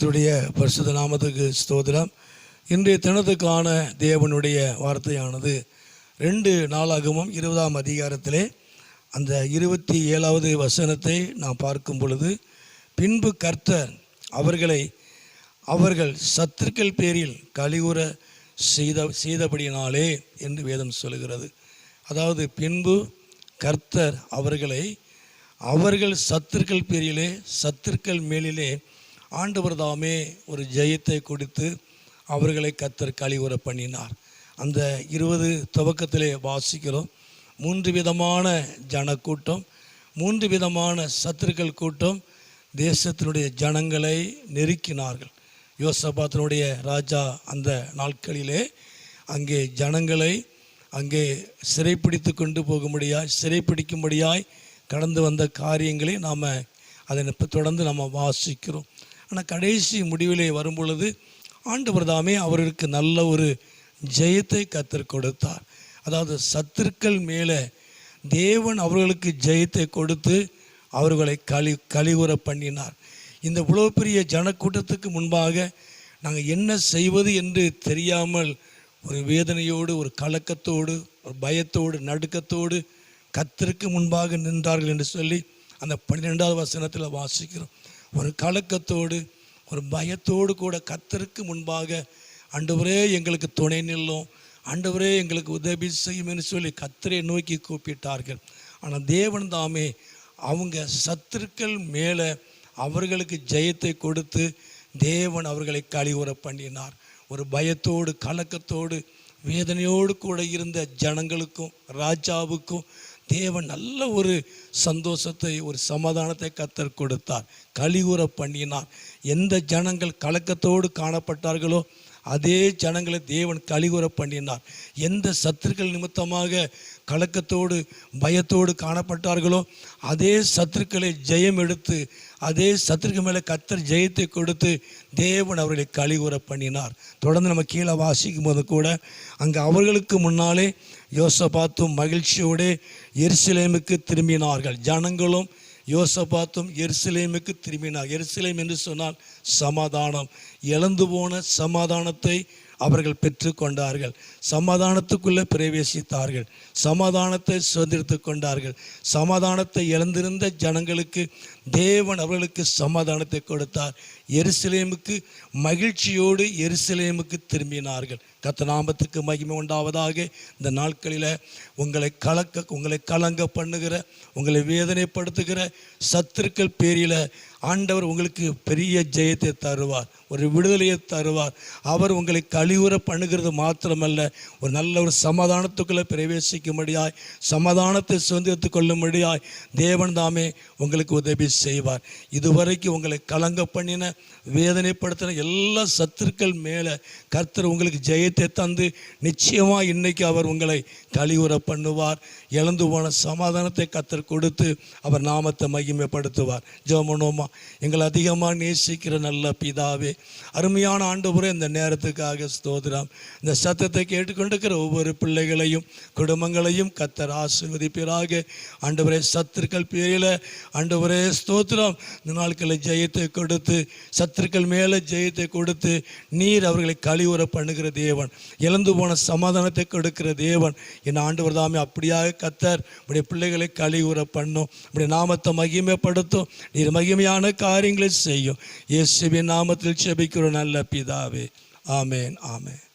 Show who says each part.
Speaker 1: கர்த்தருடைய பரிசுத்த நாமத்துக்கு ஸ்தோதிரம் இன்றைய தினத்துக்கான தேவனுடைய வார்த்தையானது ரெண்டு நாளாகவும் இருபதாம் அதிகாரத்திலே அந்த இருபத்தி ஏழாவது வசனத்தை நாம் பார்க்கும் பொழுது பின்பு கர்த்தர் அவர்களை அவர்கள் சத்துருக்கள் பேரில் கழிவுற செய்த செய்தபடியினாலே என்று வேதம் சொல்கிறது அதாவது பின்பு கர்த்தர் அவர்களை அவர்கள் சத்துருக்கள் பேரிலே சத்துருக்கள் மேலிலே ஆண்டவர் தாமே ஒரு ஜெயத்தை கொடுத்து அவர்களை கத்தர் கழிவுற பண்ணினார். அந்த இருபது துவக்கத்திலே வாசிக்கிறோம். மூன்று விதமான ஜனக்கூட்டம் மூன்று விதமான சத்துருக்கள் கூட்டம் தேசத்தினுடைய ஜனங்களை நெருக்கினார்கள். யோசபாத்தினுடைய ராஜா அந்த நாட்களிலே அங்கே ஜனங்களை அங்கே சிறைப்பிடித்து கொண்டு போகும்படியாய் சிறைப்பிடிக்கும்படியாய் கடந்து வந்த காரியங்களை நாம் அதை தொடர்ந்து நம்ம வாசிக்கிறோம். ஆனால் கடைசி முடிவிலே வரும்பொழுது ஆண்டு ஆண்டவர் தாமே அவருக்கு நல்ல ஒரு ஜெயத்தை கத்தர் கொடுத்தார். அதாவது சத்துருக்கள் மேலே தேவன் அவர்களுக்கு ஜெயத்தை கொடுத்து அவர்களை கழி கழிவுற பண்ணினார். இந்த இவ்வளோ பெரிய ஜனக்கூட்டத்துக்கு முன்பாக நாங்கள் என்ன செய்வது என்று தெரியாமல் ஒரு வேதனையோடு ஒரு கலக்கத்தோடு ஒரு பயத்தோடு நடுக்கத்தோடு கத்திற்கு முன்பாக நின்றார்கள் என்று சொல்லி அந்த பன்னிரெண்டாவது வசனத்தில் வாசிக்கிறோம். ஒரு கலக்கத்தோடு ஒரு பயத்தோடு கூட கத்தருக்கு முன்பாக அண்டவரே எங்களுக்கு துணை நில்லும் அண்டவரே எங்களுக்கு உதவி செய்யும்னு சொல்லி கத்தரை நோக்கி கூப்பிட்டார்கள். ஆனால் தேவன் தாமே அவங்க சத்துருக்கள் மேலே அவர்களுக்கு ஜெயத்தை கொடுத்து தேவன் அவர்களை கழிவுற பண்ணினார். ஒரு பயத்தோடு கலக்கத்தோடு வேதனையோடு கூட இருந்த ஜனங்களுக்கும் ராஜாவுக்கும் தேவன் நல்ல ஒரு சந்தோஷத்தை ஒரு சமாதானத்தை கத்தர் கொடுத்தார். கலிவுற பண்ணினார். எந்த ஜனங்கள் கலக்கத்தோடு காணப்பட்டார்களோ அதே ஜனங்களை தேவன் கழிவுற பண்ணினார். எந்த சத்துருக்கள் நிமித்தமாக கலக்கத்தோடு பயத்தோடு காணப்பட்டார்களோ அதே சத்துருக்களை ஜெயம் எடுத்து அதே சத்துருக்கு மேலே கத்தர் ஜெயத்தை கொடுத்து தேவன் அவர்களை கழிவுற பண்ணினார். தொடர்ந்து நம்ம கீழே வாசிக்கும் போது கூட அங்கே அவர்களுக்கு முன்னாலே யோசபாத்தும் மகிழ்ச்சியோடு எருசலேமுக்கு திரும்பினார்கள். ஜனங்களும் யோசபாத்தும் எருசலேமுக்கு திரும்பினார். எருசலேம் என்று சொன்னால் சமாதானம். இழந்து போன சமாதானத்தை அவர்கள் பெற்று கொண்டார்கள். சமாதானத்துக்குள்ளே பிரவேசித்தார்கள். சமாதானத்தை சுதந்திரித்து கொண்டார்கள். சமாதானத்தை இழந்திருந்த ஜனங்களுக்கு தேவன் அவர்களுக்கு சமாதானத்தை கொடுத்தார். எருசலேமுக்கு மகிழ்ச்சியோடு எருசலேமுக்கு திரும்பினார்கள். கத்த நாமத்துக்கு மகிமை உண்டாவதாக. இந்த நாட்களில் உங்களை கலக்க உங்களை கலங்க பண்ணுகிற உங்களை வேதனைப்படுத்துகிற சத்துருக்கள் பேரில் ஆண்டவர் உங்களுக்கு பெரிய ஜெயத்தை தருவார் ஒரு விடுதலையை தருவார். அவர் உங்களை கழிவுற பண்ணுகிறது மாத்திரமல்ல ஒரு நல்ல ஒரு சமாதானத்துக்குள்ளே பிரவேசிக்கும்படியாய் சமாதானத்தை சுதந்திரத்து கொள்ளும்படியாய் தேவன் தாமே உங்களுக்கு உதவி செய்வார். இதுவரைக்கும் உங்களை கலங்க பண்ணின வேதனைப்படுத்தின எல்லா சத்துருக்கள் மேலே கர்த்தர் உங்களுக்கு ஜெயத்தை தந்து நிச்சயமாக இன்னைக்கு அவர் உங்களை கழிவுற பண்ணுவார். இழந்து போன சமாதானத்தை கர்த்தர் கொடுத்து அவர் நாமத்தை மகிமைப்படுத்துவார். ஜோமனோமா எங்களை அதிகமாக நேசிக்கிற நல்ல பிதாவே. அருமையான ஆண்டவரே இந்த நேரத்துக்காக ஸ்தோதிரம் இந்த சத்தத்தை கேட்டுக்கொண்டிருக்கிற ஒவ்வொரு பிள்ளைகளையும் குடும்பங்களையும் கத்தர் ஆசீர்வதிப்பீராக. ஆண்டவரே சத்துருக்கள் பேரில் ஆண்டவரே ஸ்தோத்திரம். இந்த நாட்களில் ஜெயத்தை கொடுத்து சத்துருக்கள் மேலே ஜெயத்தை கொடுத்து நீர் அவர்களை கழிவுற பண்ணுகிற தேவன். இழந்து போன சமாதானத்தை கொடுக்கிற தேவன். என் ஆண்டவர் தாமே அப்படியாக கத்தர் உடைய பிள்ளைகளை கழிவுற பண்ணும். உடைய நாமத்தை மகிமைப்படுத்தும். நீர் மகிமையான காரியங்களை செய்யும். இயேசுவின் நாமத்தில் செபிக்கிற நல்ல பிதாவே. ஆமேன் ஆமேன்.